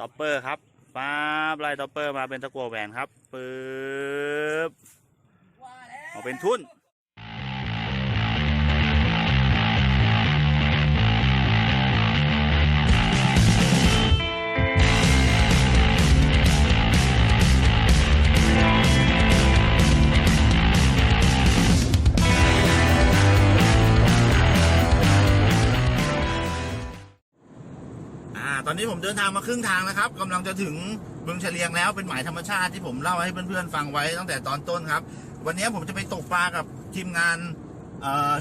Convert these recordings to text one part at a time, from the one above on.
ต็อปเปอร์ครับป๊าบไล่ต็อปเปอร์มาเป็นตะกัวแหวนครับปึ๊บเอาเป็นทุ่น นนี้ผมเดินทางมาครึ่งทางนะครับกำลังจะถึงบึงเฉลียงแล้วเป็นหมายธรรมชาติที่ผมเล่าให้เพื่อนๆฟังไว้ตั้งแต่ตอนต้นครับ วันนี้ผมจะไปตกปลากับทีมงาน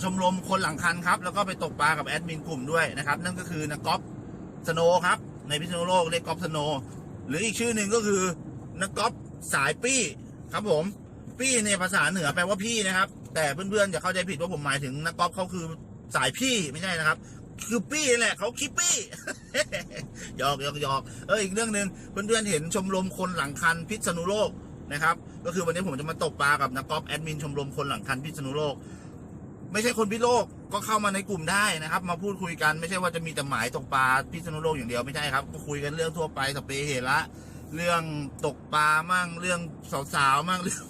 ชมรมคนหลังคันครับ แล้วก็ไปตกปลากับแอดมินกลุ่มด้วยนะครับ นั่นก็คือนักกอล์ฟสโนครับ ในพิษณุโลกเรียกกอล์ฟสโนหรืออีกชื่อหนึ่งก็คือนักกอล์ฟสายปี้ครับผมปี้ในภาษาเหนือแปลว่าพี่นะครับ แต่เพื่อนๆอย่าเข้าใจผิดว่าผมหมายถึงนักกอล์ฟเขาคือสายพี่ไม่ใช่นะครับ คือปี้แหละเขาคิปปี้หยอกหยอกหยอกเอออีกเรื่องหนึ่งเพื่อนๆเห็นชมรมคนหลังคันพิษณุโลกนะครับ ก็คือวันนี้ผมจะมาตกปลากับนักกอล์ฟแอดมินชมรมคนหลังคันพิษณุโลก ไม่ใช่คนพิโลกก็เข้ามาในกลุ่มได้นะครับ มาพูดคุยกันไม่ใช่ว่าจะมีแต่หมายตกปลาพิษณุโลกอย่างเดียวไม่ใช่ครับก็คุยกันเรื่องทั่วไปสเปรย์เหระเรื่องตกปลามั่งเรื่องสาวๆมั่งเรื่อง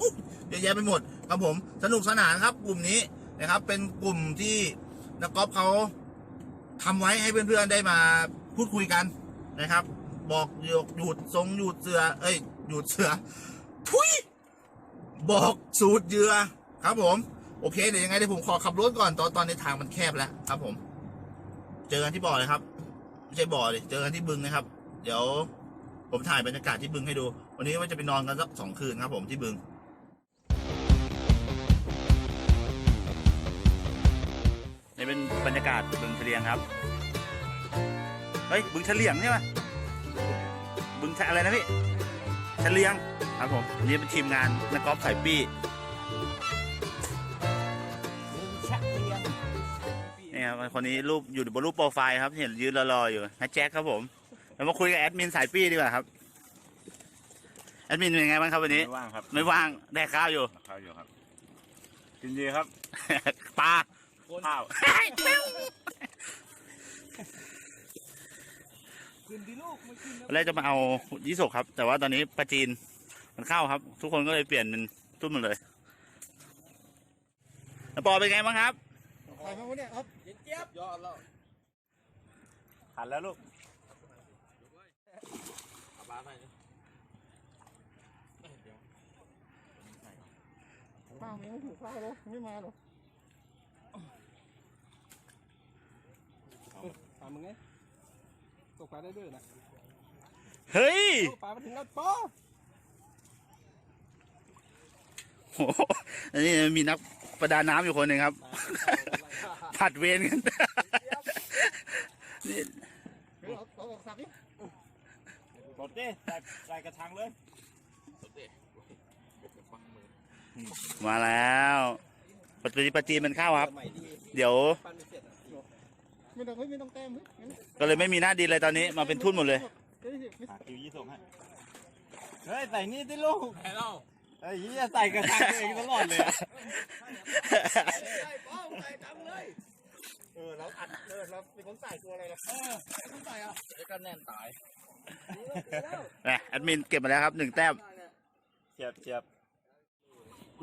เยอะแยะไปหมดครับผมสนุกสนานครับกลุ่มนี้นะครับ เป็นกลุ่มที่นักกอล์ฟเขา ทำไว้ให้เพื่อนๆได้มาพูดคุยกันนะครับ บอกหยุดหยุดทรงหยุดเสือ เอ้ยหยุดเสือทุยบอกสูตรเยื่อครับผม โอเคเดี๋ยวยังไงเดี๋ยวผมขอขับรถก่อนตอนตอนในทางมันแคบแล้วครับผม เจอกันที่บ่อเลยครับไม่ใช่บ่อเลยเจอกันที่บึงนะครับ เดี๋ยวผมถ่ายบรรยากาศที่บึงให้ดู วันนี้ว่าจะไปนอนกันสักสองคืนครับผมที่บึง นี่เป็นบรรยากาศบึงเฉลียงครับ เฮ้ย บึงเฉลียงใช่ไหมบึงเฉอะไรนะพี่เฉลียงครับผมอันนี่เป็นทีมงานนักกอล์ฟสายปี้นี่ครับคนนี้รูปอยู่บนรูปโปรไฟล์ครับ เห็นยืนรอๆอยู่นะแจ็คครับผมเรามาคุยกับแอดมินสายปี้ดีกว่าครับแอดมินเป็นไงบ้างครับวันนี้ไม่ว่างครับ ไม่ว่างแดกข้าวอยู่ข้าวอยู่ครับกินดีครับปลา ข้าวตอนแรกจะมาเอายิโซกครับ แต่ว่าตอนนี้ปลาจีนมันเข้าครับ ทุกคนก็เลยเปลี่ยนเป็นตุ้มมันเลยแล้วปอเป็นไงบ้างครับใครมาวะเนี่ยครับขันแล้วลูกข้าวยังไม่ถูกข้าวเลยไม่มาหรอ ปลามึงไงตกปลาได้ด้วยนะเฮ้ยปลามาถึงแล้วป้อโหอันนี้มีนักประดาน้ำอยู่คนหนึ่งครับ ผัดเวรกันนี่เดี๋ยวเอาเอาสักดิกดดิใส่ใส่กระชังเลยมาแล้วปลาจีนปลาจีนมันเข้าครับ เดี๋ยว ไม่ต้องเฮ้ยไม่ต้องแต้มเฮ้ยงั้นก็เลยไม่มีหน้าดินเลยตอนนี้มาเป็นทุ่นหมดเลยเฮ้ยไม่หาคิวยี่ส่งให้ เฮ้ย ใส่นี่สิลูกใส่เราไอ้ยี่ใส่กระชังตัวเองตลอดเลยอะใช่ป้อใส่จังเลย เออเราอัดเออเราเป็นคนใส่ตัวอะไรนะเออคนใส่อะไอ้ก็แน่นตายแหมแอดมินเก็บมาแล้วครับหนึ่งแต้ม เฉียบเฉียบ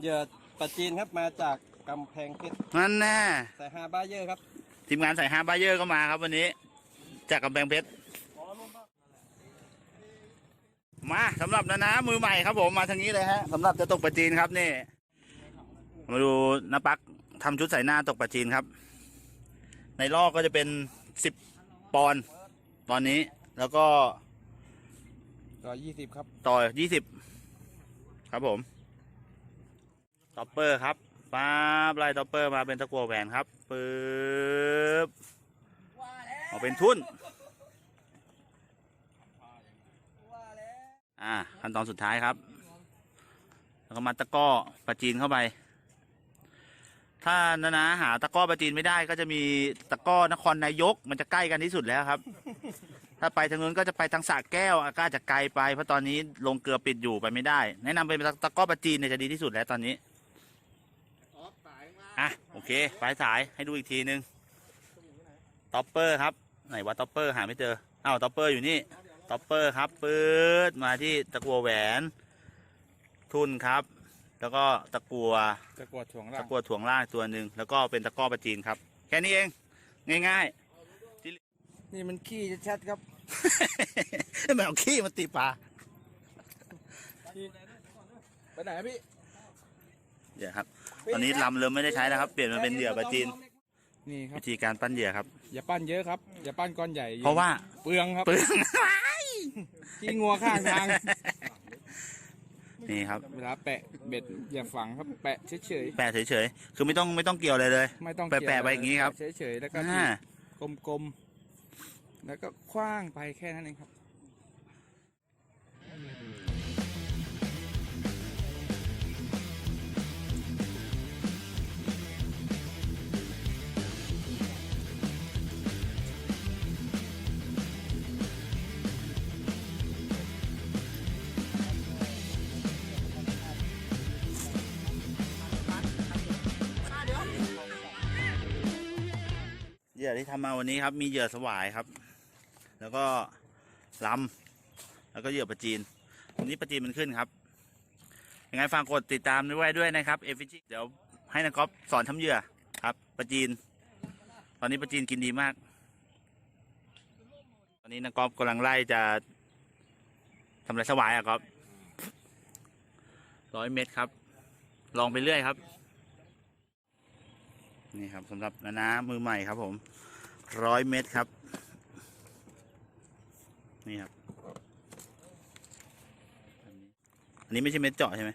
เหยื่อปลาจีนครับมาจากกำแพงเพชรนั่นแน่ใส่ฮาบ้าเยอร์ครับ ทีมงานใส่ฮาร์บาเยอร์ก็มาครับวันนี้ จากกำแพงเพชร มาสำหรับนานามือใหม่ครับผมมาทางนี้เลยฮะสำหรับจะตกปลาจีนครับนี่ มาดูน้าปักทำชุดใส่หน้าตกปลาจีนครับ ในลอกก็จะเป็นสิบปอนด์ตอนนี้แล้วก็ก็ยี่สิบครับ ต่อยี่สิบครับผม ต็อปเปอร์ครับป๊าบไล่ต็อปเปอร์มาเป็นตะกั่วแหวนครับ ปึ๊บออกเป็นทุ่นอ่าขั้นตอนสุดท้ายครับ แล้วก็มาตะกร้อปลาจีนเข้าไป ถ้านานาหาตะกร้อปลาจีนไม่ได้ก็จะมีตะกร้อนครนายกมันจะใกล้กันที่สุดแล้วครับ ถ้าไปทางนู้นก็จะไปทางสระแก้วอาก็อาจจะไกลไปเพราะตอนนี้ลงเกลือปิดอยู่ไปไม่ได้ แนะนำเป็นตะกร้อปลาจีนเนี่ยจะดีที่สุดแล้วตอนนี้ออกสายมา อะโอเคปลายสายให้ดูอีกทีนึงต็อปเปอร์ครับไหนว่าต็อปเปอร์หาไม่เจออ้าวต็อปเปอร์อยู่นี่เดี๋ยวรต็อปเปอร์ครับปื๊ดมาที่ตะกัวแหวน ทุนครับ แล้วก็ตะกัวจะกวดถ่วงล่าตะงกัวถ่วงล่างตัวหนึ่งแล้วก็เป็นตะกร้อปลาจีนครับ แค่นี้เอง ง่ายนี่มันขี้ชัดๆครับๆไม่เอาขี้มาตีปลาไปไหนพี่เดี๋ยวครับ ตอนนี้ลำเริ่มไม่ได้ใช้แล้วครับ เปลี่ยนมาเป็นเหยื่อปลาจีน นี่ครับ วิธีการปั้นเหยื่อครับ อย่าปั้นเยอะครับ อย่าปั้นก้อนใหญ่เพราะว่าเปลืองครับเปลืองขี้งัวข้างทาง นี่ครับ เวลาแปะเบ็ดอย่าฝังครับแปะเฉยแปะเฉยๆ คือไม่ต้องไม่ต้องเกี่ยวอะไรเลยๆไม่ต้องแปะๆไว้อย่างงี้ครับ เฉยๆ แล้วก็อ่ากลมๆ แล้วก็คว้างไปแค่นั้นเองครับ ที่ทำมาวันนี้ครับ มีเหยื่อสวายครับ แล้วก็ลำแล้วก็เหยื่อปลาจีนวันนี้ปลาจีนมันขึ้นครับยังไงฝากกดติดตามด้วยด้วยนะครับเอฟฟิเดี๋ยวให้นักกอล์ฟสอนทำเหยื่อครับปลาจีน ตอนนี้ปลาจีนกินดีมาก ตอนนี้นักกอล์ฟกำลังไล่จะทำอะไรสวายอะครับร้อยเมตรครับ ลองไปเรื่อยครับ นี่ครับสำหรับนานามือใหม่ครับผม ร้อยเมตรครับ นี่ครับ อันนี้ไม่ใช่เม็ดเจาะใช่ไหม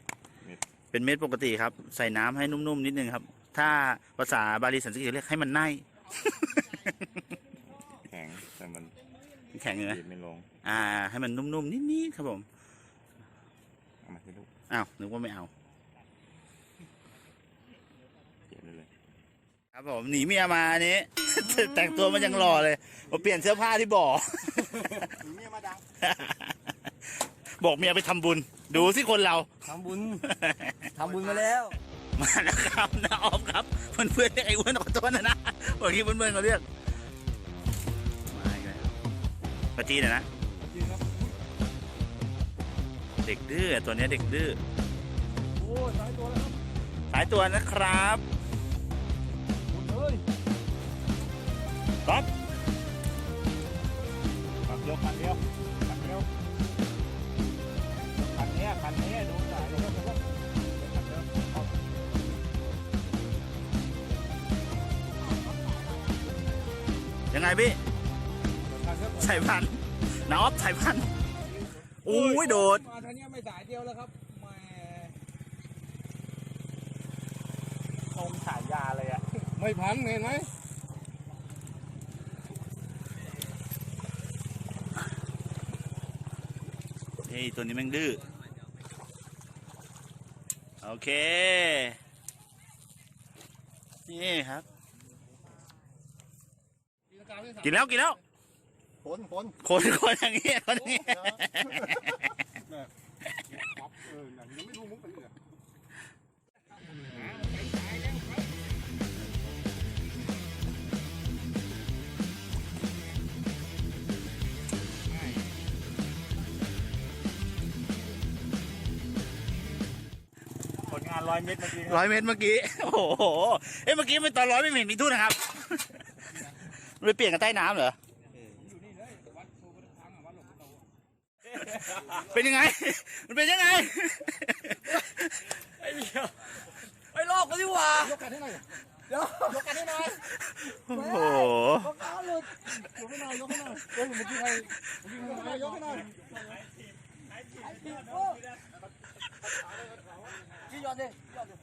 เม็ดเป็นเม็ดปกติครับ ใส่น้ำให้นุ่มๆนิดนึงครับ ถ้าภาษาบาลีสันสกฤตเรียกให้มันไนแข็งแต่มันแข็งเลยดีดไม่ลง อ่า ให้มันนุ่มๆนิดๆครับผม เอามาที่ลูกอ้าวนึกว่าไม่เอา เขียนได้เลย ครับผมหนีเมียมาอันนี้ แต่งตัวมันยังหล่อเลยมาเปลี่ยนเสื้อผ้าที่บ่อเมียมาดังบอกเมียไปทำบุญ ดูสิคนเรา ทำบุญ ทำบุญมาแล้ว มาแล้วครับน้าออฟครับเพื่อนเพื่อนๆเรียกไอ้อ้วนขอโทษนะนะเมื่อกี้เพื่อนเพื่อนๆเขาเรียกมาอีกแล้วปาจีนนะนะจริงครับเด็กดื้อตัวเนี้ยเด็กดื้อโอ้ยสายตัวแล้วครับ สายตัวนะครับ หมดเลยก๊อฟคันเดียวคันเดียวคันเดียวคันเนี้ยคันเนี้ยดูสายเลยครับคันเดียวเอายังไงพี่คันเดียวสายพันธุ์น้าออฟสายพันธุ์โอ้ยโดด มาทางเนี้ยไม่สายเดียวแล้วครับแหมคงฉายาเลยอะ ไม่พันเห็นไหมเฮ้ยตัวนี้แม่งดื้อโอเค นี่ครับ กินแล้วกินแล้วผลผลคนคนอย่างเงี้ยคนอย่างเงี้ยเออยังไม่รู้มุกเป็นเหรอ ร้อยเมตรเมื่อกี้ร้อยเมตรเมื่อกี้ โอ้โห เอ้ยเมื่อกี้เป็นตอนร้อยไม่เห็นมีทุ่นนะครับมันไปเปลี่ยนกันใต้น้ำเหรอ เป็นยังไง มันเป็นยังไง ไอ้โลกก็ดีกว่า ยกกันให้หน่อยเดี๋ยวยกกันให้หน่อยโอ้โหยกขาหลุดยกให้หน่อยยกให้หน่อยเฮ้ยเมื่อกี้ใครเมื่อกี้ใครยกให้หน่อย ยี่ยอดดิยอดดิ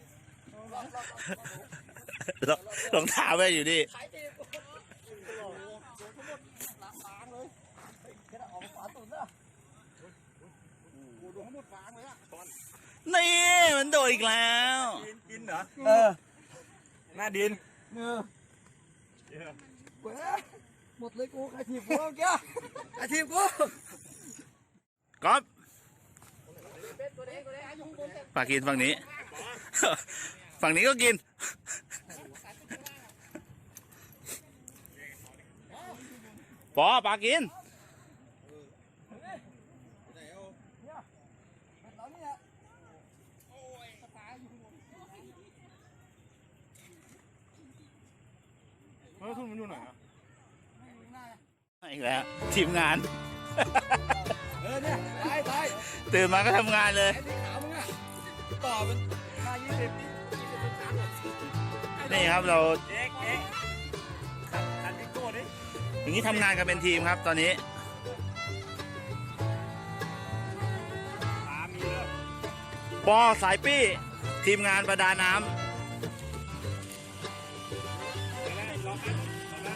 รองเท้าไปอยู่นี่ขายตีโอ้โหโดนทั้งหมดหลังฟางเลยแค่ออกฝาตุ่นนะโอ้โหโดนทั้งหมดฟางเลยอะนี่มันโดดอีกแล้วกินเหรอเออหน้าดินเออเว้ยหมดเลยกูใครถีบกูเมื่อกี้ใครถีบกูก๊อฟ ปากินฝั่งนี้ ฝั่งนี้ก็กิน ปอปากินแล้วทุนมันอยู่ไหนอะอีกแล้ว ทีมงาน ออเนี่ยตายตายตื่นมาก็ทำงานเลย ไอ้ที่ขาวมึงอะต่อมันมายี่สิบยี่สิบเป็นสามหรอนี่ครับเราเอ็กเอ็กขันขันพิโก้ดิอย่างนี้ทำงานกันเป็นทีมครับ ตอนนี้ปลามีเลยปอสายปี้ทีมงานประดาน้ำไปแล้วลองนะลองนะ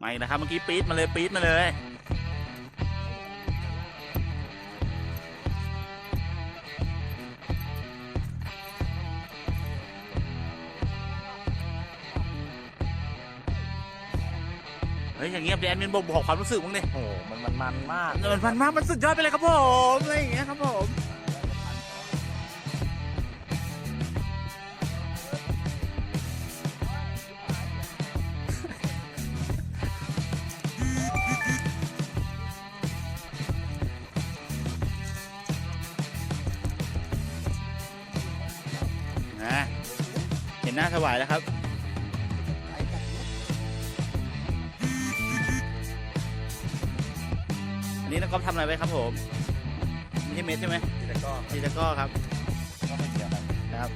มาอีกนะครับเมื่อกี้ปี๊ดมาเลยปี๊ดมาเลย เฮ้ยอย่างเงี้ยแดนมินบอกบอกความรู้สึกมั้งดิโอ้มันมันมันมากมันมันมากมันสุดยอดไปเลยครับผมอะไรอย่างเงี้ยครับผมนะเห็นหน้าถวายแล้วครับ นนี้นักกอล์ฟทำอะไรไว้ครับผมไม่ใช่เม็ดใช่ไหมแต่ก็ตีตะกร้อครับก็ไม่เกี่ยวกันครับ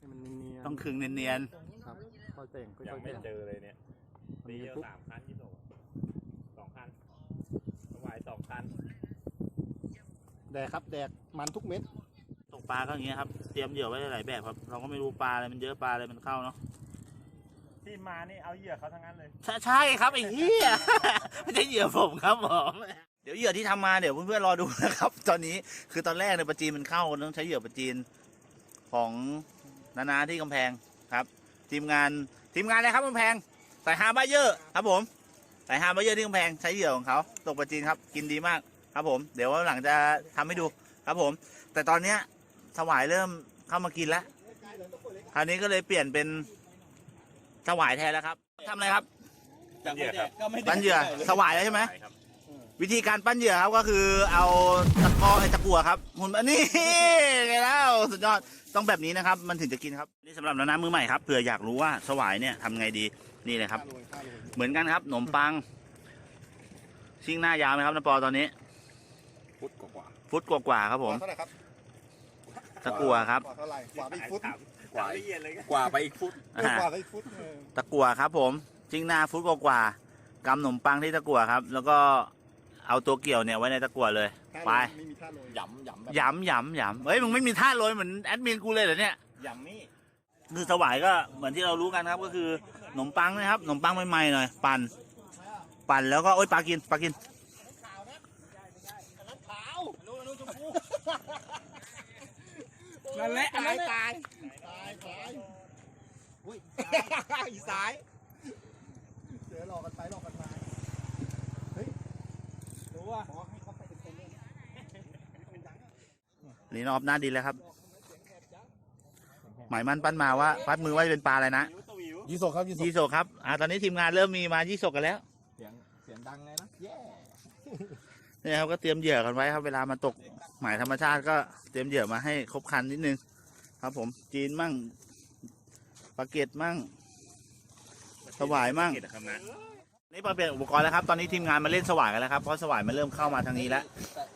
มันเนียนต้องคึงเนียนครับค่อยเต่งค่ยังอยๆไม่เต่ง เจอเลยเนี่ยตีเดียวสามคันที่โดสองคันถวายสองคันแดกครับแดกมันทุกเม็ด ๆตกปลาก็อย่างเงี้ยครับเตรียมเหยื่อไว้หลายแบบครับ เราก็ไม่รู้ปลาอะไรมันเยอะปลาอะไรมันเข้าเนาะ ที่มานี่เอาเหยื่อเขาทั้งนั้นเลยใช่ใช่ครับไอ้เหี้ยไม่ใช่เหยื่อผมครับผมเดี๋ยวเหยื่อที่ทำมาเดี๋ยวเพื่อนๆรอดูนะครับ ตอนนี้คือตอนแรกเนี่ยปลาจีนมันเข้าต้องใช้เหยื่อปลาจีนของนานาที่กำแพงครับ ทีมงานทีมงานอะไรครับกำแพงสายฮาบ้าเยอร์ครับผมสายฮาบ้าเยอร์ที่กำแพงใช้เหยื่อของเขาตกปลาจีนครับกินดีมากครับผม เดี๋ยววันหลังจะทำให้ดูครับผม แต่ตอนเนี้ยสวายเริ่มเข้ามากินแล้วคราวนี้ก็เลยเปลี่ยนเป็น สวายแทนแล้วครับทำอะไรครับเหยื่อครับปั้นเหยื่อสวายแล้วใช่ไหมใช่ครับ วิธีการปั้นเหยื่อครับก็คือเอาตะกร้อไอ้ตะกั่วครับหุ่นอันนี้ ไงแล้วสุดยอดต้องแบบนี้นะครับ มันถึงจะกินครับนี่สำหรับน้ำมือใหม่ครับเผื่ออยากรู้ว่าสวายเนี่ยทำไงดีนี่เลยครับ เหมือนกันครับขนมปัง ชิ่งหน้ายาวไหมครับน้าปอตอนนี้ ฟุตกว่าฟุตกว่าๆครับผมเท่าไหร่ครับตะกั่วครับ กว่าเท่าไหร่กว่าไปอีกฟุต กว่าละเอียดเลยกว่าไปอีกฟุตอ่ากว่าไปอีกฟุตเออตะกั่วครับผมชิ่งหน้าฟุตกว่าๆกำขนมปังที่ตะกั่วครับ แล้วก็เอาตัวเกี่ยวเนี่ยไว้ในตะกั่วเลยไปไม่มีท่าโรยยำยำแบบหยำหยำหยำเฮ้ยมึงไม่มีท่าโรยเหมือนแอดมินกูเลยเหรอเนี่ยยำนี่คือสวายก็เหมือนที่เรารู้กันครับก็คือขนมปังนะครับขนมปังใหม่ๆหน่อยปั่นปั่นแล้วก็โอ๊ยปลากินปลากิน นั่นแหละอันนั้นตายตายตายอุ้ยอีสายเดี๋ยวหลอกกันไปหลอกกันมาเฮ้ยรู้ว่าขอให้เขาไปเป็นคนเล่นนี่นอบหน้าดินแล้วครับ หมายมั่นปั้นมาว่าปั้นมือว่าจะเป็นปลาอะไรนะวิวตวิวยี่สกครับยี่สยี่โซครับอ่าตอนนี้ทีมงานเริ่มมีมายี่โซกันแล้ว เสียงเสียงดังไงนะแย่ นี่ครับก็เตรียมเหยื่อกันไว้ครับ เวลามาตกหมายธรรมชาติก็เตรียมเหยื่อมาให้ครบคันนิดนึงครับ ผมจีนมั่งปลาเกตมั่งสวายมั่งเกตครับนะนี่มาเปลี่ยนอุปกรณ์แล้วครับ ตอนนี้ทีมงานมาเล่นสวายกันแล้วครับ เพราะสวายมันเริ่มเข้ามาทางนี้แล้ว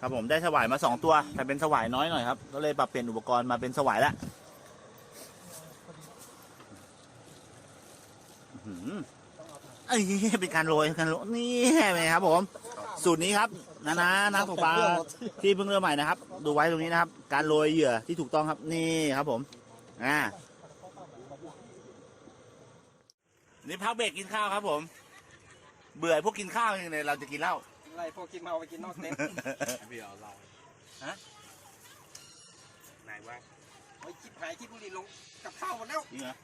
ครับผมได้สวายมาสองตัว แต่เป็นสวายน้อยหน่อยครับ ก็เลยปรับเปลี่ยนอุปกรณ์มาเป็นสวายละอื้อหือเอ้ยเป็นการโรยเป็นการโรยนี่เป็นไงครับผม สูตรนี้ครับ นะนะนักตกปลาที่เพิ่งเริ่มใหม่นะครับ ดูไว้ตรงนี้นะครับ การโรยเหยื่อที่ถูกต้องครับนี่ครับผมอ่านี่พักเบรกกินข้าวครับผม เบื่อพวกกินข้าวอย่างเลยเราจะกินเหล้าอะไรพวกกินมาเอาไปกินนอกเต็นท์พี่เอาเราฮะไหนว่าไอ้จิบหายจิบบุหรี่ลงกับข้าวหมดแล้วจริงเหรอ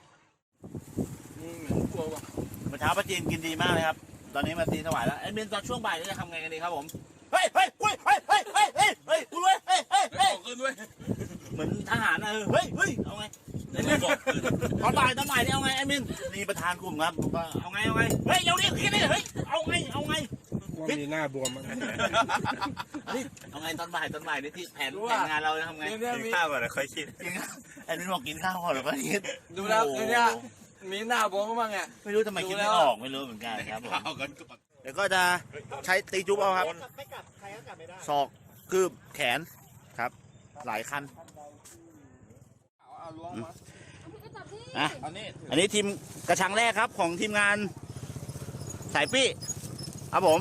อืมเหมือนกลัวว่ะเมื่อเช้าป้าจีนกินดีมากเลยครับ ตอนนี้มาตีถวายแล้วไอ้เบนตอนช่วงบ่ายนี่จะทำไงกันดีครับผม เฮ้ยเฮ้ยเฮ้ยเฮ้ยเฮ้ยเฮ้ยเฮ้ยเฮ้ยคุณเว้ยเฮ้ยเฮ้ยเฮ้ยขึ้นด้วยเหมือนทหารนะเออเฮ้ยเฮ้ยเอาไงไอ้เบนตอนบ่ายตอนบ่ายนี่เอาไงไอ้เบนนี่ประธานกลุ่มครับบอกว่าเอาไงเอาไงเฮ้ยเดี๋ยวนี้คิดนี่เฮ้ยเอาไงเอาไงว่ามีหน้าบวมมั้งนี่เอาไงตอนบ่ายตอนบ่ายนี่ที่แผนแผนงานเราทำไงกินข้าวก่อนแล้วค่อยคิดจริงอะแอดมินบอกกินข้าวก่อนหรือเปล่าคิดดูแล้วเนี่ยมีหน้าบ้องบ้างไงไม่รู้ทำไมคิดไม่ออกไม่รู้เหมือนกันครับผม ดี๋ยวก็จะใช้ตีจุ๊บเอาครับไม่กลับใครก็กลับไม่ได้ศอกคืบแขนครับ หลายคันเอาล้วงมาอะอันนี้อันนี้ทีมกระชังแรกครับของทีมงานสายปี้ครับผม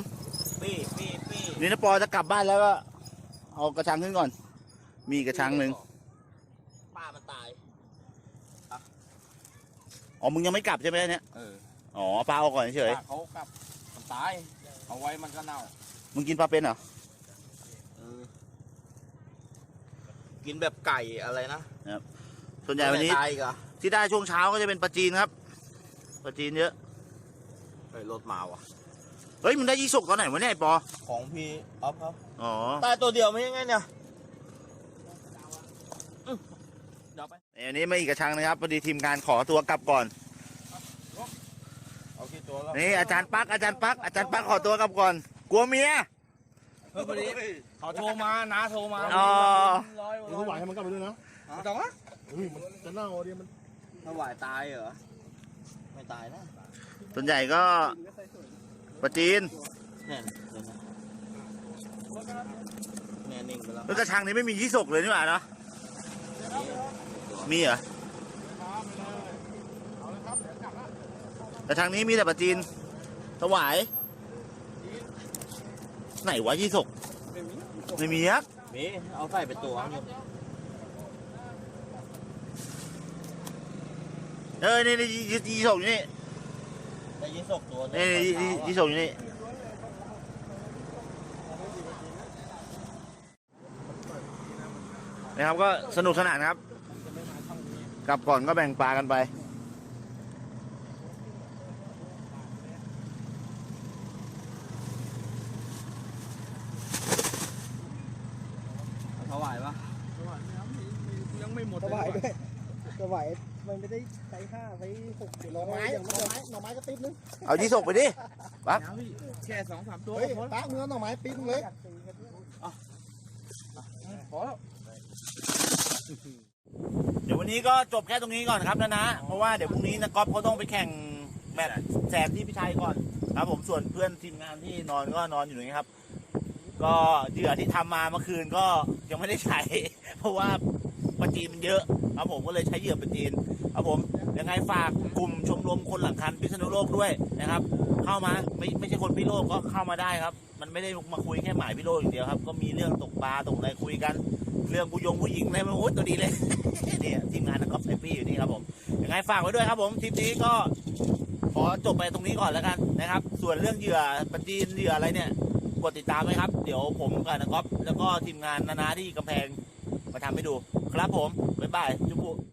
ปี้ปี้ปี้นี่นะปอจะกลับบ้านแล้วก็เอากระชังขึ้นก่อน มีกระชังหนึ่งป้ามันตายอ๋อมึงยังไม่กลับใช่ไหมเนี่ยเอออ๋อปลาเอาก่อนเฉยป้าเขากลับมัน ตาย เอาไว้มันก็เน่าๆมึงกินปลาเป็นเหรอ เออ กินแบบไก่อะไรนะส่วนใหญ่วันนี้ตายอีกเหรอที่ได้ช่วงเช้าก็จะเป็นปลาจีนครับปลาจีนเยอะ เฮ้ยรถมาว่ะ เฮ้ยมึงได้ยี่สกตอนไหนวะเนี่ยไอ้ปอ ของพี่ออฟครับอ๋อ ตายตัวเดียวไม่ยังไงเนี่ยเดี๋ยวไปอันนี้ไม่อีกกระชังนะครับพอดีทีมงานขอตัวกลับก่อนเอากี่ ตัวแล้วนี่อาจารย์ปักอาจารย์ปักอาจารย์ปักขอตัวกลับก่อน กลัวเมีย เฮ้ยพอดีเขาโทรมาน้าโทรมาอ๋อ ร้อยเดี๋ยวถวายให้มันกลับไปด้วยนะไม่ต้องวะเฮ้ยมันจะเน่าเดียวมันถวายตายเหรอ ไม่ตายนะส่วนใหญ่ก็ปลาจีนเนี่ยเนี่ยนิ่งไปแล้วแล้วกระชังนี้ไม่มียี่สกเลยนี่หว่าเนาะมีเหรอ แต่ทางนี้มีแต่ปลาจีนถวาย ไหนวะยี่สกไม่มีครับมีเอาใส่ไปตัวนึงเออนี่นี่ยี่ยี่สกอยู่นี่ได้ยินศกตัวนี่นี่ยี่ยี่ยี่สกอยู่นี่นะครับก็สนุกสนานครับ กลับก่อนก็แบ่งปลากันไป ถวายปะ ยังไม่หมดถวายด้วยถวายมัน ไม่ได้ใช้ห้าใช้หกหน่อไม้หน่อไม้หน่อไม้ก็ติ๊บนึงเอายี่สกไปดิปั๊บแค่สองสามตัวเฮ้ยป้าเนื้อหน่อไม้ปิ๊บเลยพอแล้วเดี๋ยววันนี้ก็จบแค่ตรงนี้ก่อนครับนะนะ เพราะว่าเดี๋ยวพรุ่งนี้นะก๊อฟเขาต้องไปแข่งแมตช์แสบที่พิชัยก่อนครับผมส่วนเพื่อนทีมงานที่นอนก็นอนอยู่อย่างนี้ครับ ก็เหยื่อที่ทำมาเมื่อคืนก็ยังไม่ได้ใช้ เพราะว่าปลาจีนมันเยอะครับผมก็เลยใช้เหยื่อปลาจีน ครับผมยังไงฝากกลุ่มชมรมคนหลังคันพิษณุโลกด้วยนะครับ เข้ามาไม่ไม่ใช่คนพิโลกก็เข้ามาได้ครับ มันไม่ได้มาคุยแค่หมายพิโลกอย่างเดียวครับ ก็มีเรื่องตกปลาตกอะไรคุยกัน เรื่องผู้ยงผู้หญิงอะไรมันโอ้ยตัวดีเลยเนี่ยทีมงานนักกอล์ฟไซฟี่อยู่นี่ครับผมยังไงฝากไว้ด้วยครับผมทริปนี้ก็ขอจบไปตรงนี้ก่อนแล้วกันนะครับ ส่วนเรื่องเหยื่อปฏินเหยื่ออะไรเนี่ยกดติดตามไว้ครับ เดี๋ยวผมกับนักกอล์ฟแล้วก็ทีมงานนานาที่กำแพงมาทำให้ดู ครับผม บ๊ายบายจุ๊บ